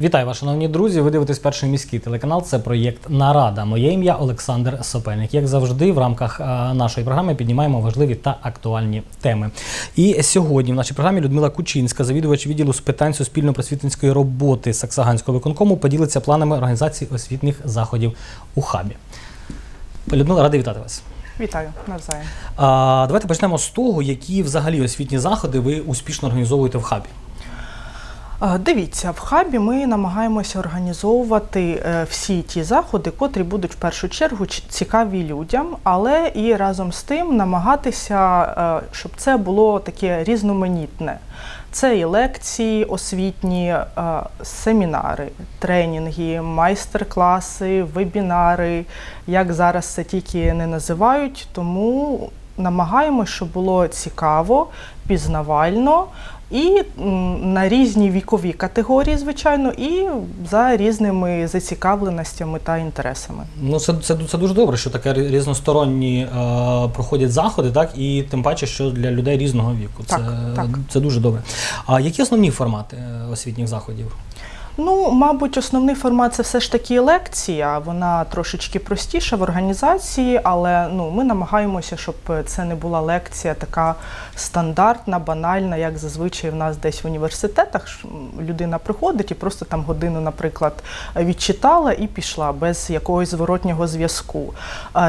Вітаю вас, шановні друзі. Ви дивитесь перший міський телеканал. Це проєкт Нарада. Моє ім'я Олександр Сопельник. Як завжди, в рамках е, нашої програми піднімаємо важливі та актуальні теми. І сьогодні в нашій програмі Людмила Кучинська, завідувач відділу з питань суспільно-просвітницької роботи Саксаганського виконкому, поділиться планами організації освітніх заходів у хабі. Людмила, радий вітати вас. Вітаю навзаєм. А, давайте почнемо з того, які взагалі освітні заходи ви успішно організовуєте в хабі. Дивіться, в хабі ми намагаємося організовувати е, всі ті заходи, котрі будуть в першу чергу цікаві людям, але і разом з тим намагатися, е, щоб це було таке різноманітне. Це і лекції освітні, е, семінари, тренінги, майстер-класи, вебінари, як зараз це тільки не називають. Тому намагаємося, щоб було цікаво, пізнавально. І на різні вікові категорії, звичайно, і за різними зацікавленостями та інтересами. Ну, це, це, це дуже добре, що таке різносторонні е, проходять заходи, так і тим паче, що для людей різного віку. Так, це, так. це дуже добре. А які основні формати е, освітніх заходів? Ну, мабуть, основний формат це все ж таки лекція. Вона трошечки простіша в організації, але ну, ми намагаємося, щоб це не була лекція така стандартна, банальна, як зазвичай в нас десь в університетах. Людина приходить і просто там годину, наприклад, відчитала і пішла без якогось зворотнього зв'язку.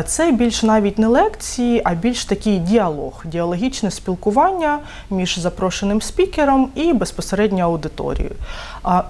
Це більш навіть не лекції, а більш такий діалог, діалогічне спілкування між запрошеним спікером і безпосередньо аудиторією.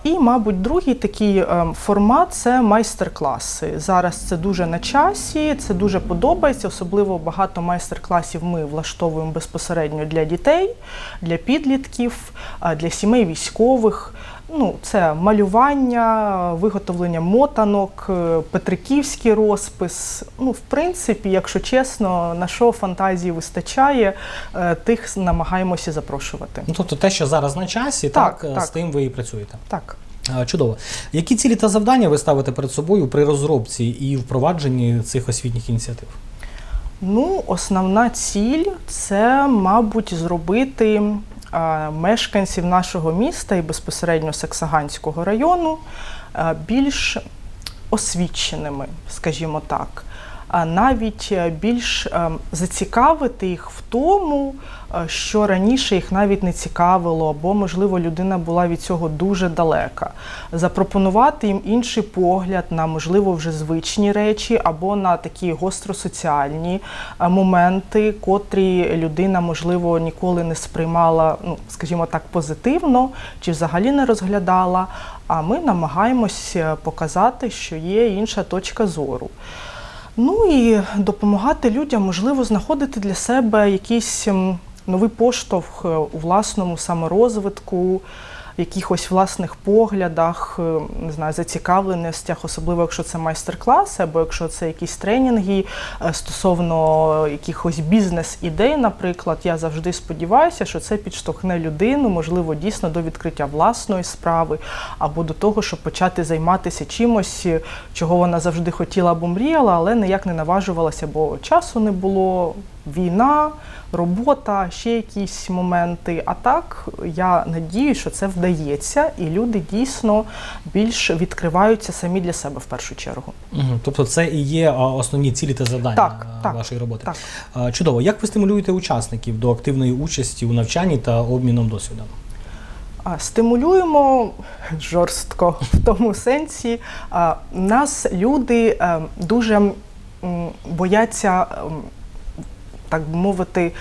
І, мабуть, другий такий ем, формат це майстер-класи. Зараз це дуже на часі, це дуже подобається. Особливо багато майстер-класів ми влаштовуємо безпосередньо для дітей, для підлітків, для сімей військових. Ну, це малювання, виготовлення мотанок, е, петриківський розпис. Ну, в принципі, якщо чесно, на що фантазії вистачає, е, тих намагаємося запрошувати. Ну, тобто те, що зараз на часі, так, Так, е, так. з тим ви і працюєте. Так. Чудово. Які цілі та завдання ви ставите перед собою при розробці і впровадженні цих освітніх ініціатив? Ну, основна ціль це, мабуть, зробити мешканців нашого міста і безпосередньо Саксаганського району більш освіченими, скажімо так. Навіть е, більш е, зацікавити їх в тому, е, що раніше їх навіть не цікавило, або, можливо, людина була від цього дуже далека. Запропонувати їм інший погляд на, можливо, вже звичні речі, або на такі гостросоціальні моменти, котрі людина, можливо, ніколи не сприймала, ну, скажімо так, позитивно чи взагалі не розглядала. А ми намагаємось показати, що є інша точка зору. Ну і допомагати людям, можливо, знаходити для себе якийсь новий поштовх е, у власному саморозвитку, якихось власних поглядах, е, не знаю, зацікавленостях, особливо якщо це майстер-класи, або якщо це якісь тренінги е, стосовно якихось бізнес-ідей, наприклад, я завжди сподіваюся, що це підштовхне людину, можливо, дійсно до відкриття власної справи, або до того, щоб почати займатися чимось, е, чого вона завжди хотіла або мріяла, але ніяк не наважувалася, бо часу не було, війна, робота, ще якісь моменти. А так я надію, що це вдається, і люди дійсно більш відкриваються самі для себе в першу чергу. Угу. Тобто це і є основні цілі та завдання Так, так, вашої роботи. Так. Чудово. Як ви стимулюєте учасників до активної участі у навчанні та обміном досвідом? Стимулюємо жорстко в тому сенсі. Нас люди е, дуже бояться, ем, так би мовити,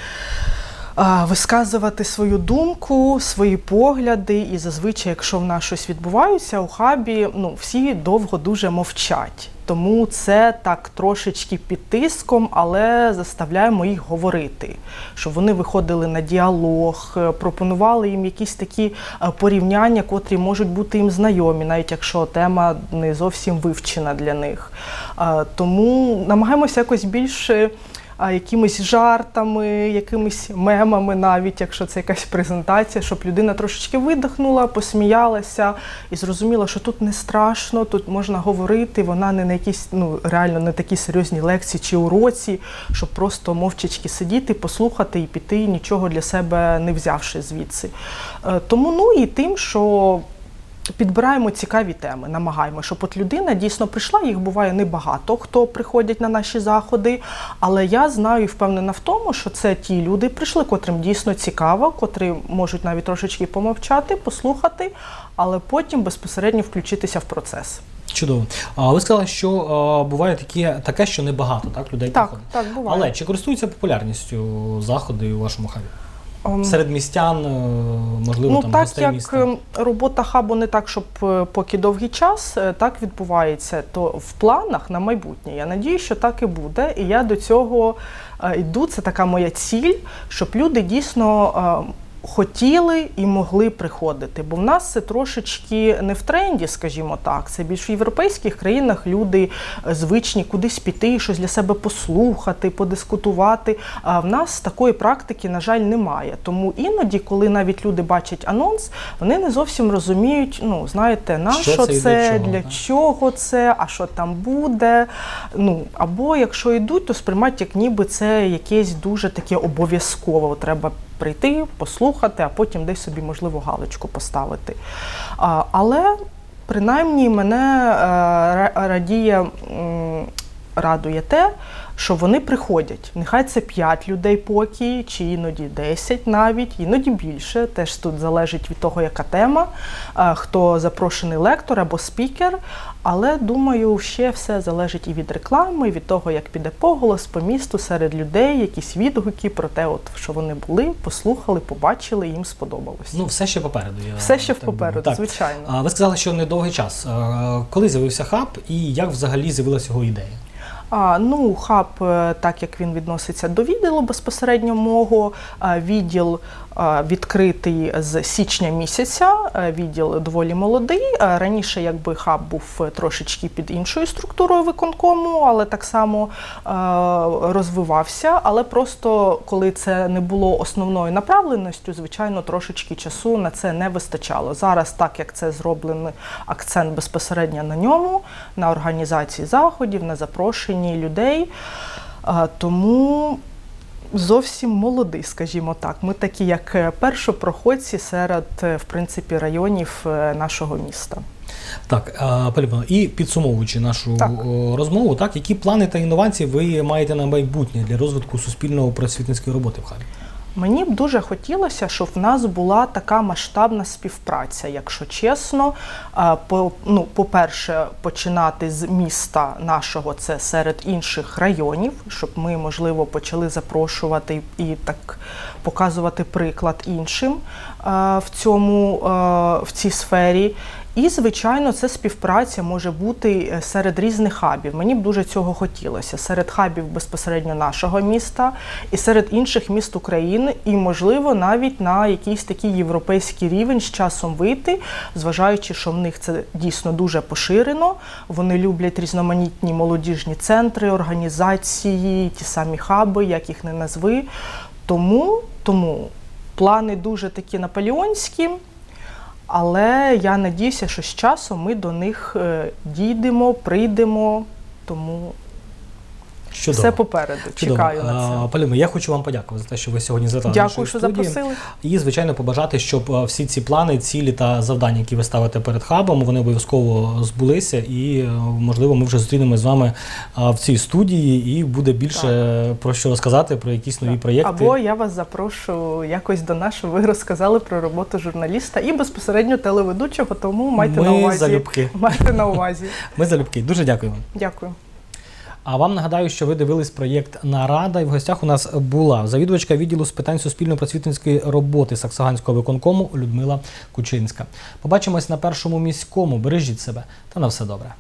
висказувати свою думку, свої погляди. І зазвичай, якщо в нас щось відбувається у хабі, ну всі довго дуже мовчать. Тому це так трошечки під тиском, але заставляємо їх говорити, щоб вони виходили на діалог, е, пропонували їм якісь такі е, порівняння, котрі можуть бути їм знайомі, навіть якщо тема не зовсім вивчена для них. Е, Тому намагаємося якось більше якимись жартами, якимись мемами, навіть якщо це якась презентація, щоб людина трошечки видихнула, посміялася і зрозуміла, що тут не страшно, тут можна говорити. Вона не на якісь ну реально не такі серйозні лекції чи уроці, щоб просто мовчачки сидіти, послухати і піти, нічого для себе не взявши звідси. Е, Тому ну і тим, що Підбираємо цікаві теми, намагаємо, щоб от людина дійсно прийшла. Їх буває небагато, хто приходять на наші заходи. Але я знаю і впевнена в тому, що це ті люди прийшли, котрим дійсно цікаво, котрі можуть навіть трошечки помовчати, послухати, але потім безпосередньо включитися в процес. Чудово. А ви сказали, що а, буває такі, таке, що небагато так, людей Так, приходить. так буває. Але чи користуються популярністю заходи у вашому хабі? Ем, Серед містян, е, можливо, Ну там так гостей як міста? ем, робота хабу не так, щоб е, поки довгий час, е, так відбувається, то в планах на майбутнє. Я надію, що так і буде. І я до цього йду. Це така моя ціль, щоб люди дійсно. Хотіли і могли приходити, бо в нас це трошечки не в тренді, скажімо так. Це більш в європейських країнах люди е, звичні кудись піти, щось для себе послухати, подискутувати. А в нас такої практики, на жаль, немає. Тому іноді, коли навіть люди бачать анонс, вони не зовсім розуміють, ну знаєте, на Що що, це це, для чого, для так? чого це, а що там буде. Ну або якщо йдуть, то сприймають, як ніби це якесь дуже таке обов'язково. Треба прийти, послухати, а потім десь собі можливо галочку поставити. Але принаймні мене е, радіє. Радує те, що вони приходять. Нехай це 5 людей поки, чи іноді 10 навіть, іноді більше. Теж тут залежить від того, яка тема, е, хто запрошений лектор або спікер. Але думаю, ще все залежить і від реклами, і від того, як піде поголос по місту серед людей, якісь відгуки про те, от що вони були, послухали, побачили, і їм сподобалось. Ну, все ще попереду. Я все ще так попереду. Так. звичайно. А ви сказали, що недовгий час. Коли з'явився хаб і як взагалі з'явилася його ідея? А, ну, хаб, е, так як він відноситься до відділу безпосередньо мого, відділ відкритий з січня місяця. е, Відділ доволі молодий. Е, Раніше, якби хаб був трошечки під іншою структурою виконкому, але так само е, розвивався. Але просто коли це не було основною направленістю, звичайно, трошечки часу на це не вистачало. Зараз, так як це зроблений акцент безпосередньо на ньому, на організації заходів, на запрошенні людей. Тому зовсім молодий, скажімо так. Ми такі, як е, першопроходці серед е, в принципі районів е, нашого міста. Так, а, і підсумовуючи нашу Так. розмову, так які плани та інновації ви маєте на майбутнє для розвитку суспільного просвітницької роботи в хабі? Мені б дуже хотілося, щоб в нас була така масштабна співпраця, якщо чесно. По, ну, по-перше, починати з міста нашого, це серед інших районів, щоб ми, можливо, почали запрошувати і так показувати приклад іншим в цьому в цій сфері. І, звичайно, це співпраця може бути е, серед різних хабів. Мені б дуже цього хотілося. Серед хабів безпосередньо нашого міста і серед інших міст України, і, можливо, навіть на якийсь такий європейський рівень з часом вийти, зважаючи, що в них це дійсно дуже поширено. Вони люблять різноманітні молодіжні центри, організації, ті самі хаби, як їх не назви. Тому, тому плани дуже такі наполеонські. Але я надіюся, що з часом ми до них е, дійдемо, прийдемо. Тому Чудово. все попереду. Чудово. Чекаю на А, це. Паліно, я хочу вам подякувати за те, що ви сьогодні звітали Дякую, що студії. запросили. І, звичайно, побажати, щоб е, всі ці плани, цілі та завдання, які ви ставите перед хабом, вони обов'язково збулися. І, е, можливо, ми вже зустрінемося з вами в цій студії, і буде більше про що розказати, про якісь нові проєкти. Або я вас запрошу якось до нашого. Ви розказали про роботу журналіста і безпосередньо телеведучого, тому майте Ми на увазі. залюбки. Майте на увазі. Ми залюбки. Дуже дякую вам. Дякую. А вам нагадаю, що ви дивились проєкт Нарада, і в гостях у нас була завідувачка відділу з питань суспільно-просвітницької роботи Саксаганського виконкому Людмила Кучинська. Побачимось на першому міському. Бережіть себе та на все добре.